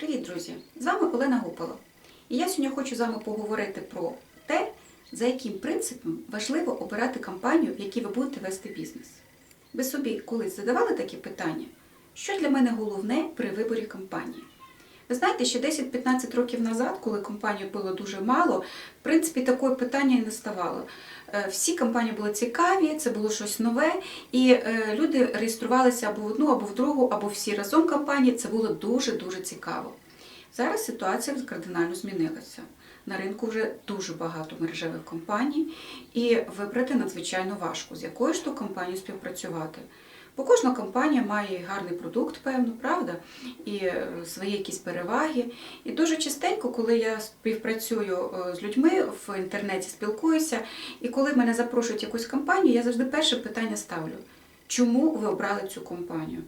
Привіт, друзі! З вами Олена Гупала. І я сьогодні хочу з вами поговорити про те, за яким принципом важливо обирати компанію, в якій ви будете вести бізнес. Ви собі колись задавали такі питання? Що для мене головне при виборі компанії? Ви знаєте, ще 10-15 років назад, коли компаній було дуже мало, в принципі, такого питання і не ставало. Е, Всі компанії були цікаві, це було щось нове, і е, люди реєструвалися або в одну, або в другу, або всі разом компанії. Це було дуже-дуже цікаво. Зараз ситуація кардинально змінилася. На ринку вже дуже багато мережевих компаній, і вибрати надзвичайно важко, з якою ж то компанією співпрацювати. Бо кожна компанія має гарний продукт, певно, правда, і е, свої якісь переваги. І дуже частенько, коли я співпрацюю е, з людьми в інтернеті, спілкуюся, і коли мене запрошують якусь компанію, я завжди перше питання ставлю: чому ви обрали цю компанію?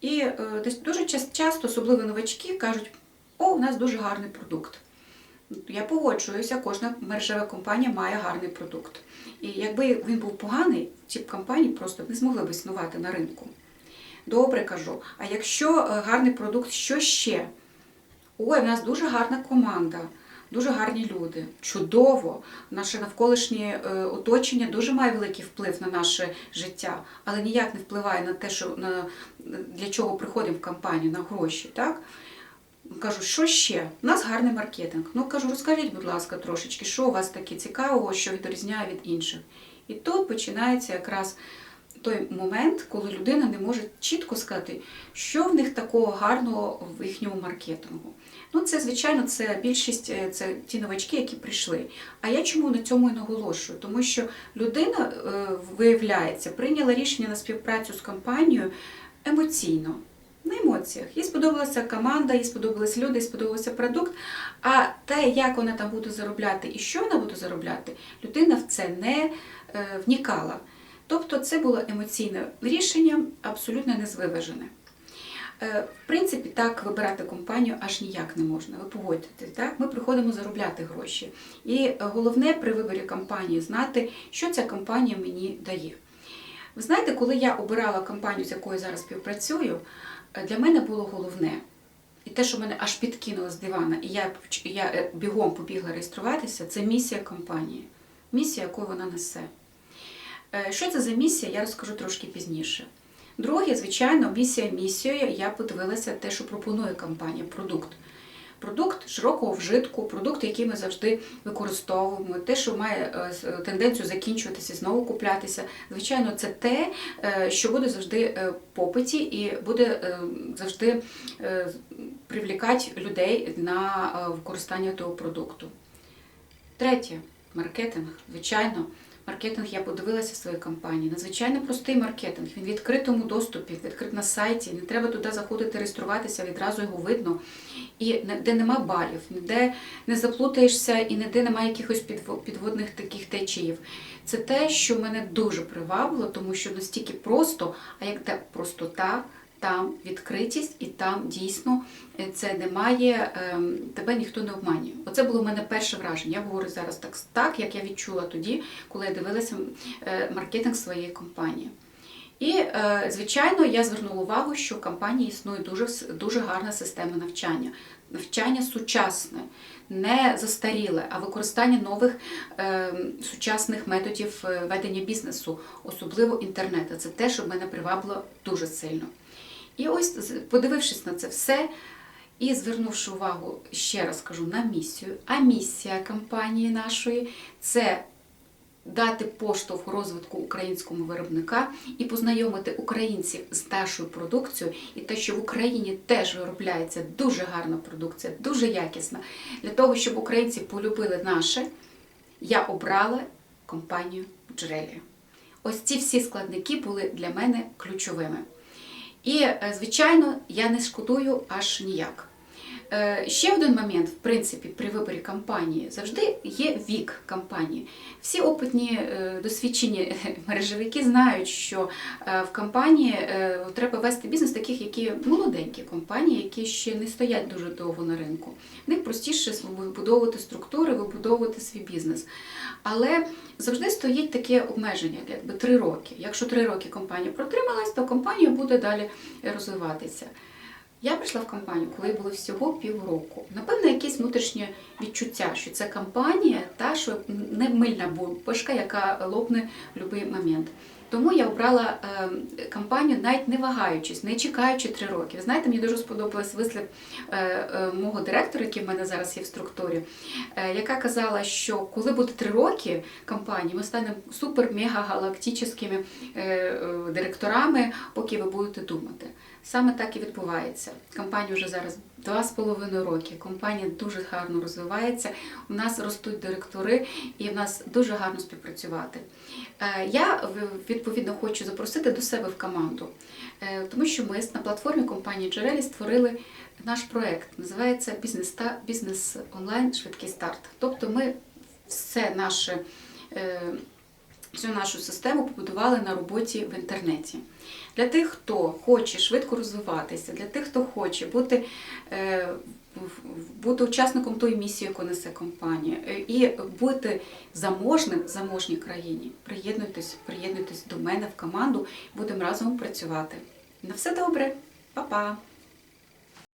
І е, десь дуже часто, особливо новачки, кажуть, о, у нас дуже гарний продукт. Я погоджуюся, кожна мережева компанія має гарний продукт. І якби він був поганий, ці б компанії просто не змогли б існувати на ринку. Добре кажу. А якщо е, гарний продукт, що ще? Ой, в нас дуже гарна команда, дуже гарні люди. Чудово! Наше навколишнє е, оточення дуже має великий вплив на наше життя, але ніяк не впливає на те, що на, для чого приходимо в компанію, на гроші. Так? Кажу, що ще? У нас гарний маркетинг. Ну кажу, розкажіть, будь ласка, трошечки, що у вас таке цікавого, що відрізняє від інших. І тут починається якраз той момент, коли людина не може чітко сказати, що в них такого гарного в їхньому маркетингу. Ну, це, звичайно, це більшість, е, це ті новачки, які прийшли. А я чому на цьому і наголошую? Тому що людина, е, виявляється, прийняла рішення на співпрацю з компанією емоційно. На емоціях. Їй сподобалася команда, їй сподобались люди, їй сподобався продукт. А те, як вона там буде заробляти і що вона буде заробляти, людина в це не е, вникала. Тобто це було емоційне рішення, абсолютно незвиважене. Е, В принципі, так вибирати компанію аж ніяк не можна. Ви погодьтеся, так? Ми приходимо заробляти гроші. І головне при виборі компанії знати, що ця компанія мені дає. Ви знаєте, коли я обирала компанію, з якою зараз співпрацюю, для мене було головне. І те, що мене аж підкинуло з дивана, і я, я е, бігом побігла реєструватися, це місія компанії. Місія, яку вона несе. Е, Що це за місія, я розкажу трошки пізніше. Друге, звичайно, місія місією. Я подивилася те, що пропонує компанія, продукт. Продукт широкого вжитку, продукт, який ми завжди використовуємо, те, що має е, тенденцію закінчуватися, знову куплятися. Звичайно, це те, е, що буде завжди е, попиті і буде е, завжди е, привлікати людей на е, використання того продукту. Третє маркетинг. Звичайно, маркетинг я подивилася в своїй компанії. Надзвичайно простий маркетинг. Він в відкритому доступі, відкрит на сайті. Не треба туди заходити, реєструватися, відразу його видно. І де нема балів, ніде не заплутаєшся і ніде немає якихось підво- підводних таких течіїв. Це те, що мене дуже привабило, тому що настільки просто, а як та простота, там відкритість, і там дійсно е, це немає, ем, тебе ніхто не обманює. Оце було в мене перше враження. Я говорю зараз так, так як я відчула тоді, коли я дивилася е, маркетинг своєї компанії. І, е, звичайно, я звернула увагу, що в компанії існує дуже, дуже гарна система навчання. Навчання сучасне, не застаріле, а використання нових е, сучасних методів ведення бізнесу, особливо інтернету. Це те, що мене привабило дуже сильно. І ось, подивившись на це все і звернувши увагу, ще раз кажу, на місію. А місія компанії нашої це дати поштовх розвитку українському виробника і познайомити українців з нашою продукцією, і те, що в Україні теж виробляється дуже гарна продукція, дуже якісна. Для того, щоб українці полюбили наше, я обрала компанію Джерелія. Ось ці всі складники були для мене ключовими. І, е, звичайно, я не шкодую аж ніяк. Е, Ще один момент, в принципі, при виборі компанії завжди є вік компанії. Всі опитні е, досвідчені мережевики знають, що е, в компанії треба вести бізнес таких, які молоденькі компанії, які ще не стоять дуже довго на ринку. В них простіше вибудовувати структури, вибудовувати свій бізнес. Але завжди стоїть таке обмеження, якби три роки. Якщо три роки компанія протрималась, то компанія буде далі розвиватися. Я прийшла в компанію, коли було всього півроку. Напевно, якесь внутрішнє відчуття, що це компанія, та що не мильна бульбашка, яка лопне в будь-який момент. Тому я обрала е, компанію, навіть не вагаючись, не чекаючи три роки. Ви знаєте, мені дуже сподобався вислів е, е, мого директора, який в мене зараз є в структурі, е, яка казала, що коли буде три роки компанії, ми станемо супер-мега-галактичними е, е, директорами, поки ви будете думати. Саме так і відбувається. Компанія вже зараз два з половиною роки. Компанія дуже гарно розвивається. У нас ростуть директори, і в нас дуже гарно співпрацювати. Е, Я відповідно хочу запросити до себе в команду, е, тому що ми на платформі компанії Джерелі створили наш проект. Називається Бізнес бізнес онлайн швидкий старт. Тобто, ми все наше. Всю нашу систему побудували на роботі в інтернеті. Для тих, хто хоче швидко розвиватися, для тих, хто хоче бути, е, бути учасником тої місії, яку несе компанія, е, і бути заможним в заможній країні, приєднуйтесь, приєднуйтесь до мене в команду, будемо разом працювати. На все добре, Па-па!